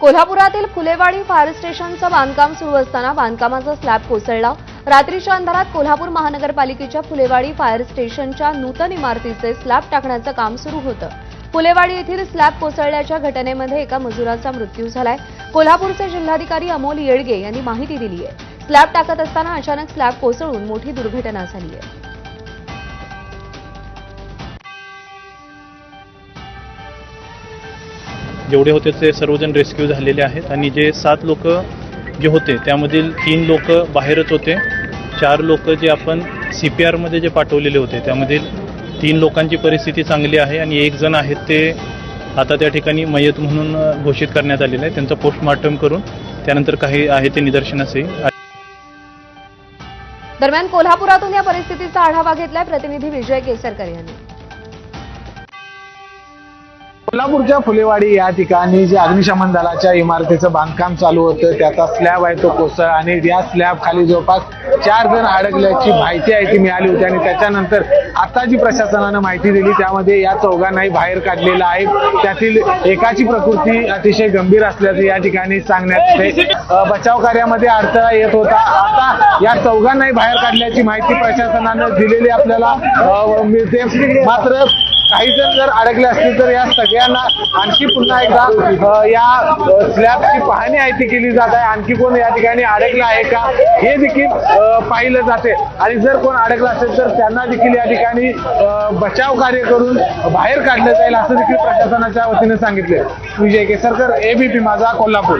कोल्हापुरातील फुलेवाडी फायर स्टेशनचं बांधकाम सुरू असताना बांधकामाचा स्लॅब कोसळला. रात्रीच्या अंधारात कोल्हापूर महानगरपालिकेच्या फुलेवाडी फायर स्टेशनच्या नूतन इमारतीचे स्लॅब टाकण्याचं काम सुरू होतं. फुलेवाडी येथील स्लॅब कोसळल्याच्या घटनेमध्ये एका मजुराचा मृत्यू झालाय. कोल्हापूरचे जिल्हाधिकारी अमोल येडगे यांनी माहिती दिली आहे स्लॅब टाकत असताना अचानक स्लॅब कोसळून मोठी दुर्घटना झाली आहे जेवढे होते ते सर्वजण रेस्क्यू झालेले आहेत आणि जे सात लोक जे होते त्यामधील तीन लोक बाहेरच होते. चार लोक जे आपण सी पी आरमध्ये जे पाठवलेले होते त्यामधील तीन लोकांची परिस्थिती चांगली आहे आणि एक जण आहेत ते आता त्या ठिकाणी मयत म्हणून घोषित करण्यात आलेलं आहे त्यांचं पोस्टमॉर्टम करून त्यानंतर काही आहे ते निदर्शनास येईल दरम्यान कोल्हापुरातून या परिस्थितीचा आढावा घेतलाय प्रतिनिधी विजय केसरकर यांनी. कोल्हापूरच्या फुलेवाडी या ठिकाणी जे अग्निशमन दलाच्या इमारतीचं बांधकाम चालू होतं त्याचा स्लॅब आहे तो कोसळ आणि या स्लॅब खाली जवळपास चार जण अडकल्याची माहिती आहे ती मिळाली होती आणि त्याच्यानंतर आता जी प्रशासनानं माहिती दिली त्यामध्ये या चौघांनाही बाहेर काढलेलं आहे. त्यातील एकाची प्रकृती अतिशय गंभीर असल्याचं या ठिकाणी सांगण्यात येते बचाव कार्यामध्ये अडथळा येत होता. आता या चौघांनाही बाहेर काढल्याची माहिती प्रशासनानं दिलेली आपल्याला. मिळते. मात्र काही जण जर अडकले असतील तर या सगळ्यांना आणखी पुन्हा एकदा या स्लॅबची पाहणी आहे ती केली जात आहे. आणखी कोण या ठिकाणी अडकलं आहे का? हे देखील पाहिलं जाते. आणि जर कोण अडकलं असेल तर त्यांना देखील या ठिकाणी बचाव कार्य करून बाहेर काढलं जाईल असं देखील प्रशासनाच्या वतीने सांगितले. विजय केसरकर एबीपी माझा कोल्हापूर.